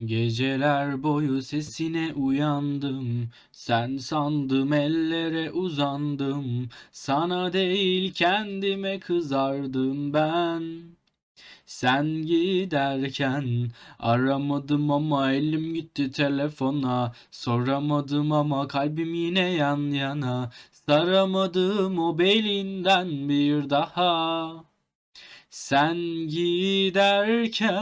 Geceler boyu sesine uyandım. Sen sandım ellere uzandım. Sana değil kendime kızardım ben. Sen giderken aramadım ama elim gitti telefona. Soramadım ama kalbim yine yan yana. Saramadım o belinden bir daha. Sen giderken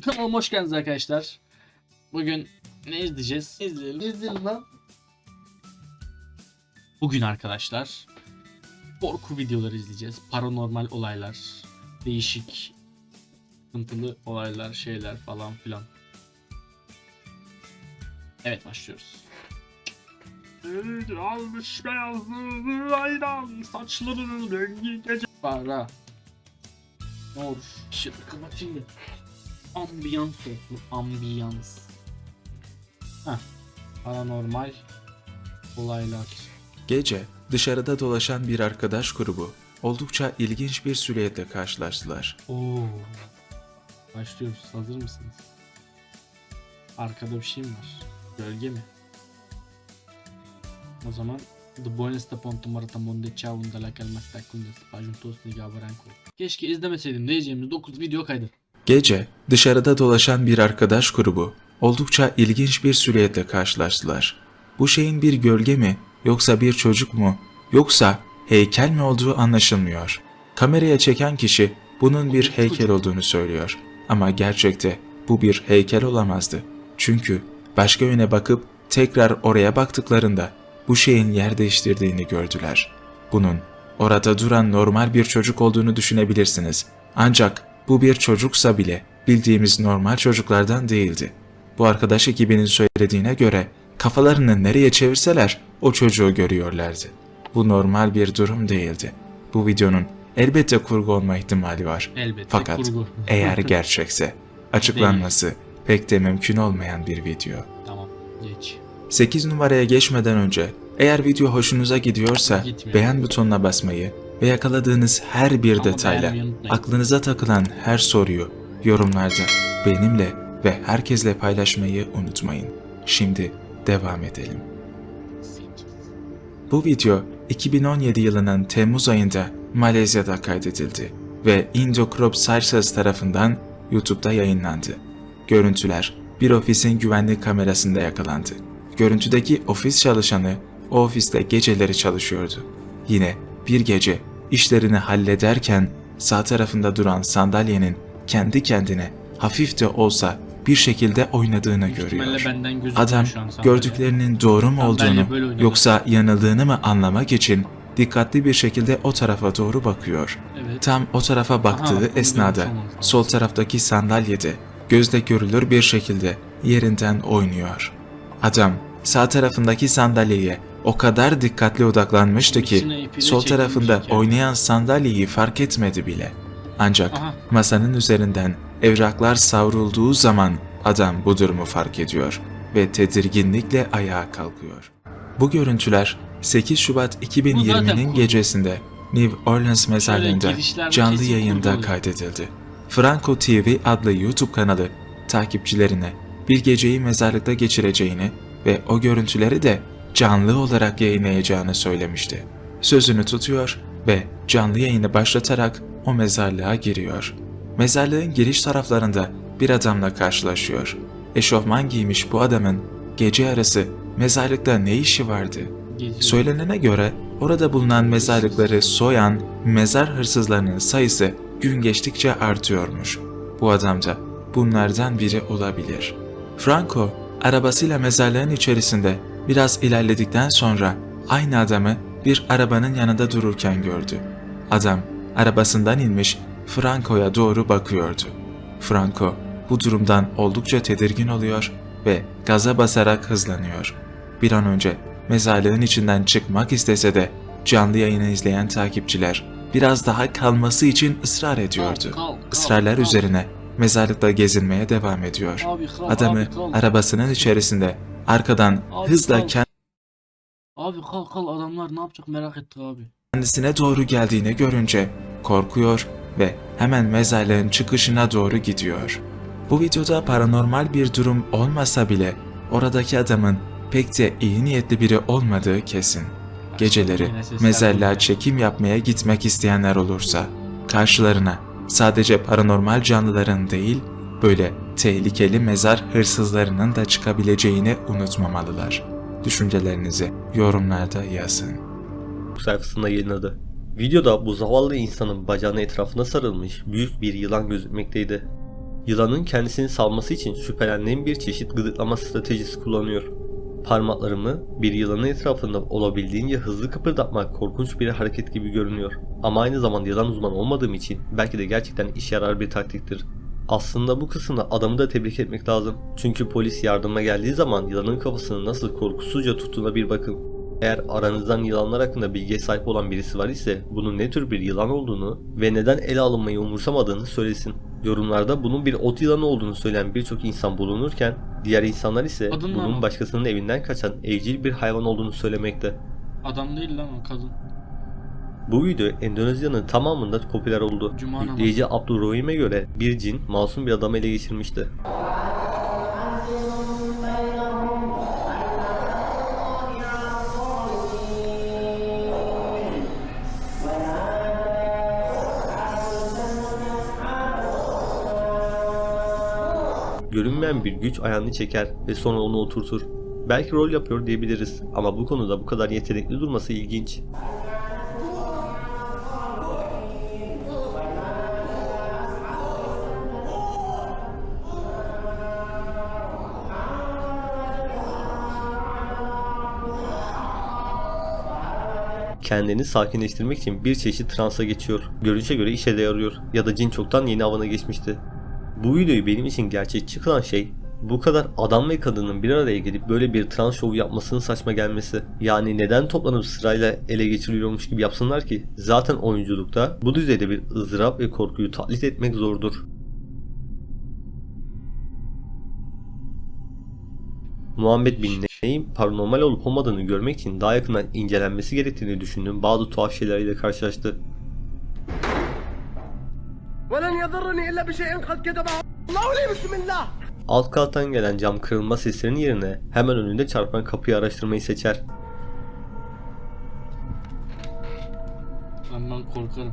Kanalıma hoş geldiniz arkadaşlar. Bugün ne izleyeceğiz? İzleyelim. İzleyelim lan. Bugün arkadaşlar korku videoları izleyeceğiz. Paranormal olaylar, değişik sıkıntılı olaylar, şeyler falan filan. Evet başlıyoruz. Almış beyazlığı aydan saçlarının rengi gece. Para. Ne olur. Işığı da. Ambiyans olsun. Ambiyans. Heh. Paranormal olaylar. Gece dışarıda dolaşan bir arkadaş grubu oldukça ilginç bir silüetle karşılaştılar. Oo. Başlıyoruz. Hazır mısınız? Arkada bir şey mi var? Gölge mi? O zaman The Buenos de Ponte Marata Monde Ciao Unda La Calma Sta Branco. Keşke izlemeseydim diyeceğimiz 9 video kaydı. Gece dışarıda dolaşan bir arkadaş grubu oldukça ilginç bir silüetle karşılaştılar. Bu şeyin bir gölge mi yoksa bir çocuk mu yoksa heykel mi olduğu anlaşılmıyor. Kameraya çeken kişi bunun bir heykel olduğunu söylüyor ama gerçekte bu bir heykel olamazdı. Çünkü başka yöne bakıp tekrar oraya baktıklarında bu şeyin yer değiştirdiğini gördüler. Bunun orada duran normal bir çocuk olduğunu düşünebilirsiniz. Ancak bu bir çocuksa bile bildiğimiz normal çocuklardan değildi. Bu arkadaş ekibinin söylediğine göre kafalarını nereye çevirseler o çocuğu görüyorlardı. Bu normal bir durum değildi. Bu videonun elbette kurgu olma ihtimali var. Elbette Fakat kurgu. eğer gerçekse açıklanması pek de mümkün olmayan bir video. tamam geç. 8 numaraya geçmeden önce eğer video hoşunuza gidiyorsa Gitmiyor. beğen butonuna basmayı ve yakaladığınız her bir detayla aklınıza takılan her soruyu yorumlarda benimle ve herkesle paylaşmayı unutmayın. Şimdi devam edelim. Bu video 2017 yılının Temmuz ayında Malezya'da kaydedildi ve Indocrop Sarsas tarafından YouTube'da yayınlandı. Görüntüler bir ofisin güvenlik kamerasında yakalandı. Görüntüdeki ofis çalışanı o ofiste geceleri çalışıyordu. Yine bir gece işlerini hallederken sağ tarafında duran sandalyenin kendi kendine hafif de olsa bir şekilde oynadığını görüyor. Adam gördüklerinin doğru mu olduğunu yoksa yanıldığını mı anlamak için dikkatli bir şekilde o tarafa doğru bakıyor. Evet. Tam o tarafa baktığı Aha, esnada sol taraftaki sandalyede gözle görülür bir şekilde yerinden oynuyor. Adam sağ tarafındaki sandalyeye o kadar dikkatli odaklanmıştı ki sol tarafında oynayan sandalyeyi fark etmedi bile. Ancak Aha. masanın üzerinden evraklar savrulduğu zaman adam bu durumu fark ediyor ve tedirginlikle ayağa kalkıyor. Bu görüntüler 8 Şubat Bu zaten 2020'nin kurgu. gecesinde New Orleans mezarlığında canlı yayında kaydedildi. Franco TV adlı YouTube kanalı takipçilerine bir geceyi mezarlıkta geçireceğini ve o görüntüleri de canlı olarak yayınlayacağını söylemişti. Sözünü tutuyor ve canlı yayını başlatarak o mezarlığa giriyor. Mezarlığın giriş taraflarında bir adamla karşılaşıyor. Eşofman giymiş bu adamın gece yarısı mezarlıkta ne işi vardı? Söylenene göre orada bulunan mezarlıkları soyan mezar hırsızlarının sayısı gün geçtikçe artıyormuş. Bu adam da bunlardan biri olabilir. Franco arabasıyla mezarlığın içerisinde biraz ilerledikten sonra aynı adamı bir arabanın yanında dururken gördü. Adam arabasından inmiş Franco'ya doğru bakıyordu. Franco bu durumdan oldukça tedirgin oluyor ve gaza basarak hızlanıyor. Bir an önce mezarlığın içinden çıkmak istese de canlı yayını izleyen takipçiler biraz daha kalması için ısrar ediyordu. Israrlar üzerine mezarlıkta gezinmeye devam ediyor. Adamı arabasının içerisinde arkadan Abi hızla kal. Abi kalk kalk adamlar ne yapacak merak ettik abi. kendisine doğru geldiğini görünce korkuyor ve hemen mezarlığın çıkışına doğru gidiyor. Bu videoda paranormal bir durum olmasa bile oradaki adamın pek de iyi niyetli biri olmadığı kesin. Geceleri Yine sesler mezarlığa çekim yapmaya gitmek isteyenler olursa karşılarına sadece paranormal canlıların değil böyle tehlikeli mezar hırsızlarının da çıkabileceğini unutmamalılar. Düşüncelerinizi yorumlarda yazın. sayfasında yayınladı. Videoda bu zavallı insanın bacağının etrafına sarılmış büyük bir yılan gözükmekteydi. Yılanın kendisini salması için şüphelendiğim bir çeşit gıdıklama stratejisi kullanıyor. Parmaklarımı bir yılanın etrafında olabildiğince hızlı kıpırdatmak korkunç bir hareket gibi görünüyor. Ama aynı zamanda yılan uzmanı olmadığım için belki de gerçekten işe yarar bir taktiktir. Aslında bu kısımda adamı da tebrik etmek lazım. Çünkü polis yardıma geldiği zaman yılanın kafasını nasıl korkusuzca tuttuğuna bir bakın. Eğer aranızdan yılanlar hakkında bilgiye sahip olan birisi var ise bunun ne tür bir yılan olduğunu ve neden ele alınmayı umursamadığını söylesin. Yorumlarda bunun bir ot yılanı olduğunu söyleyen birçok insan bulunurken diğer insanlar ise Adın bunun başkasının evinden kaçan evcil bir hayvan olduğunu söylemekte. Adam değil lan o kadın. Bu video Endonezya'nın tamamında popüler oldu. Cuma. Yükleyici Abdurrahim'e göre bir cin masum bir adamı ele geçirmişti. Görünmeyen bir güç ayağını çeker ve sonra onu oturtur. Belki rol yapıyor diyebiliriz ama bu konuda bu kadar yetenekli durması ilginç. Kendini sakinleştirmek için bir çeşit transa geçiyor. Görünüşe göre işe de yarıyor ya da cin çoktan yeni avına geçmişti. Bu videoyu benim için gerçekçi kılan şey bu kadar adam ve kadının bir araya gelip böyle bir trans şovu yapmasının saçma gelmesi. Yani neden toplanıp sırayla ele geçiriliyormuş gibi yapsınlar ki? Zaten oyunculukta bu düzeyde bir ızdırap ve korkuyu taklit etmek zordur. Muhammed bin Neyim paranormal olup olmadığını görmek için daha yakından incelenmesi gerektiğini düşündüğüm bazı tuhaf şeylerle karşılaştı. Alt kattan gelen cam kırılma seslerinin yerine hemen önünde çarpan kapıyı araştırmayı seçer. Ben korkarım.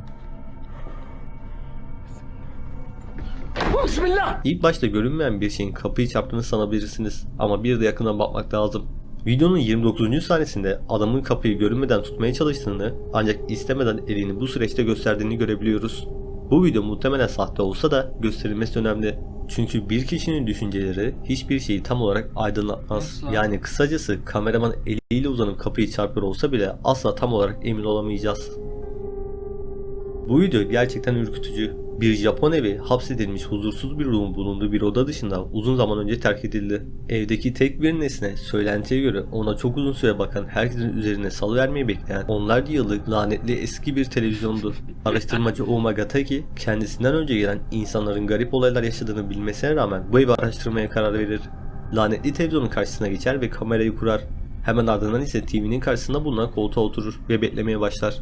Bismillah. İlk başta görünmeyen bir şeyin kapıyı çarptığını sanabilirsiniz ama bir de yakından bakmak lazım. Videonun 29. sahnesinde adamın kapıyı görünmeden tutmaya çalıştığını ancak istemeden elini bu süreçte gösterdiğini görebiliyoruz. Bu video muhtemelen sahte olsa da gösterilmesi önemli. Çünkü bir kişinin düşünceleri hiçbir şeyi tam olarak aydınlatmaz. Yani kısacası kameraman eliyle uzanıp kapıyı çarpıyor olsa bile asla tam olarak emin olamayacağız. Bu video gerçekten ürkütücü bir Japon evi hapsedilmiş huzursuz bir ruhun bulunduğu bir oda dışında uzun zaman önce terk edildi. Evdeki tek bir nesne söylentiye göre ona çok uzun süre bakan herkesin üzerine salıvermeyi bekleyen onlarca yıllık lanetli eski bir televizyondu. Araştırmacı Oma Gataki kendisinden önce gelen insanların garip olaylar yaşadığını bilmesine rağmen bu evi araştırmaya karar verir. Lanetli televizyonun karşısına geçer ve kamerayı kurar. Hemen ardından ise TV'nin karşısında bulunan koltuğa oturur ve beklemeye başlar.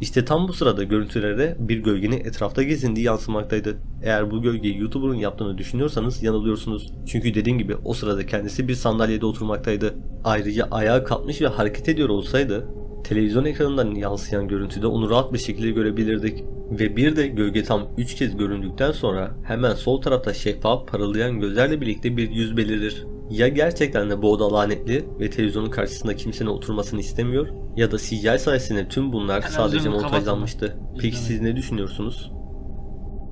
İşte tam bu sırada görüntülerde bir gölgenin etrafta gezindiği yansımaktaydı. Eğer bu gölgeyi YouTuber'ın yaptığını düşünüyorsanız yanılıyorsunuz. Çünkü dediğim gibi o sırada kendisi bir sandalyede oturmaktaydı. Ayrıca ayağa kalkmış ve hareket ediyor olsaydı televizyon ekranından yansıyan görüntüde onu rahat bir şekilde görebilirdik. Ve bir de gölge tam 3 kez göründükten sonra hemen sol tarafta şeffaf parıldayan gözlerle birlikte bir yüz belirir. Ya gerçekten de bu oda lanetli ve televizyonun karşısında kimsenin oturmasını istemiyor ya da CGI sayesinde tüm bunlar Ben sadece montajlanmıştı. Peki siz ne düşünüyorsunuz?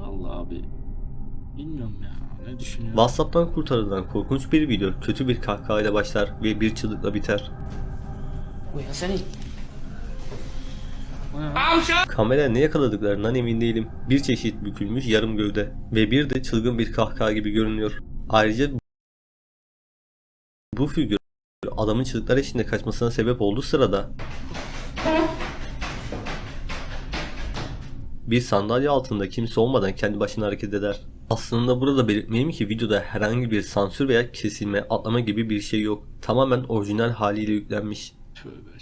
Allah abi. Bilmiyorum ya. Ne düşünüyorum? WhatsApp'tan kurtarılan korkunç bir video kötü bir kahkahayla başlar ve bir çığlıkla biter. Uyansana. Ne lan? Kamera ne yakaladıklarından emin değilim. Bir çeşit bükülmüş yarım gövde ve bir de çılgın bir kahkaha gibi görünüyor. Ayrıca bu figür adamın çığlıklar eşliğinde kaçmasına sebep olduğu sırada bir sandalye altında kimse olmadan kendi başına hareket eder. Aslında burada belirtmeliyim ki videoda herhangi bir sansür veya kesilme, atlama gibi bir şey yok. Tamamen orijinal haliyle yüklenmiş. Tövbe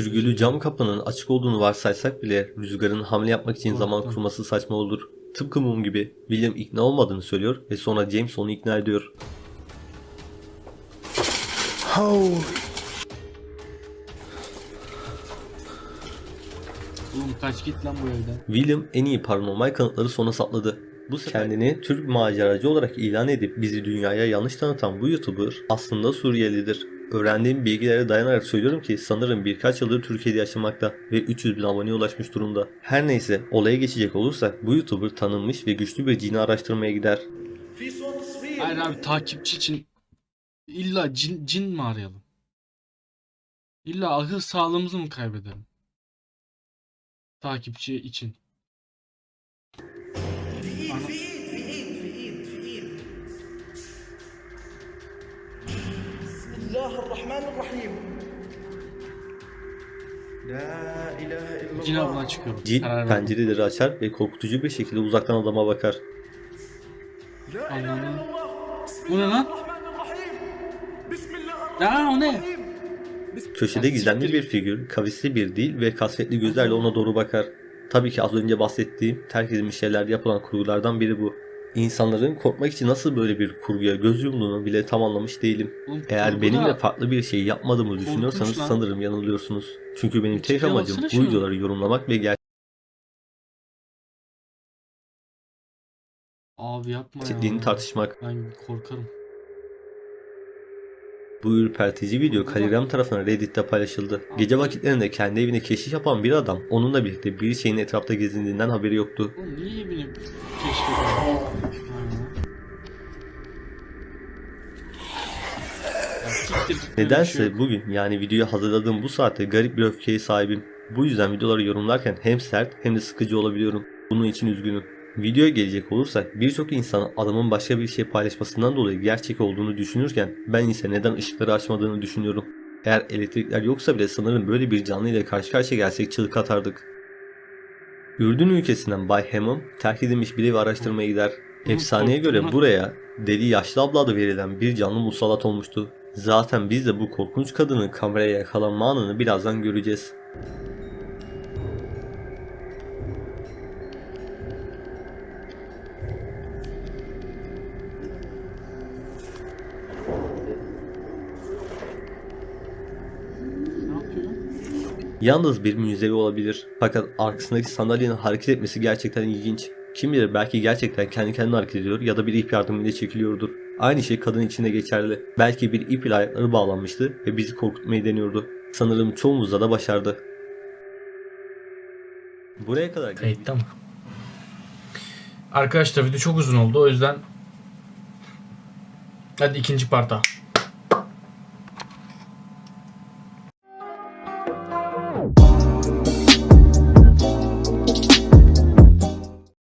Örgülü cam kapının açık olduğunu varsaysak bile rüzgarın hamle yapmak için zaman kurması saçma olur. Tıpkı mum gibi William ikna olmadığını söylüyor ve sonra James onu ikna ediyor. Oğlum kaç git lan bu evden. William en iyi paranormal kanıtları sona sakladı. Bu sefer kendini Türk maceracı olarak ilan edip bizi dünyaya yanlış tanıtan bu YouTuber aslında Suriyelidir. Öğrendiğim bilgilere dayanarak söylüyorum ki sanırım birkaç yıldır Türkiye'de yaşamakta ve 300 bin aboneye ulaşmış durumda. Her neyse olaya geçecek olursak bu YouTuber tanınmış ve güçlü bir cini araştırmaya gider. Hayır abi takipçi için illa cin, cin mi arayalım? İlla akıl sağlığımızı mı kaybedelim? Takipçi için. Ana- الله الرحمن الرحيم لا إله إلا Cin الله avına çıkıyorum. Cin Karar verdim. pencereleri açar ve korkutucu bir şekilde uzaktan adama bakar. لا إله Allah'ım. إلا الله بسم Bu ne الله lan? الرحمن الرحيم بسم الله Ya o ne? الرحيم Köşede Ya gizemli siktir bir figür, kavisli bir dil ve kasvetli gözlerle ona doğru bakar. Tabii ki az önce bahsettiğim terk edilmiş şeylerde yapılan kurgulardan biri bu. İnsanların korkmak için nasıl böyle bir kurguya göz yumduğunu bile tam anlamış değilim. Oğlum, Eğer benimle farklı bir şey yapmadığımı düşünüyorsanız lan. sanırım yanılıyorsunuz. Çünkü benim tek Tipe amacım bu videoları yorumlamak ve Abi yapma gerçekliğini ya. tartışmak. Ben korkarım. Bu ürpertici video Kaligram tarafından Reddit'te paylaşıldı. Gece vakitlerinde kendi evine keşif yapan bir adam onunla birlikte bir şeyin etrafta gezindiğinden haberi yoktu. Oğlum niye bir Nedense bugün yani videoyu hazırladığım bu saatte garip bir öfkeye sahibim. Bu yüzden videoları yorumlarken hem sert hem de sıkıcı olabiliyorum. Bunun için üzgünüm. Videoya gelecek olursak birçok insan adamın başka bir şey paylaşmasından dolayı gerçek olduğunu düşünürken ben ise neden ışıkları açmadığını düşünüyorum. Eğer elektrikler yoksa bile sanırım böyle bir canlı ile karşı karşıya gelsek çığlık atardık. Ürdün ülkesinden Bay Hammond terk edilmiş bir evi araştırmaya gider. Efsaneye göre buraya Deli Yaşlı Abla adı verilen bir canlı musallat olmuştu. Zaten biz de bu korkunç kadının kameraya yakalanma anını birazdan göreceğiz. Yalnız bir müzevi olabilir. Fakat arkasındaki sandalyenin hareket etmesi gerçekten ilginç. Kim bilir belki gerçekten kendi kendine hareket ediyor ya da bir ip yardımıyla çekiliyordur. Aynı şey kadın için de geçerli. Belki bir ip ile ayakları bağlanmıştı ve bizi korkutmayı deniyordu. Sanırım çoğumuzda da başardı. Buraya kadar Kayıtta mı? Arkadaşlar video çok uzun oldu o yüzden Hadi ikinci parta.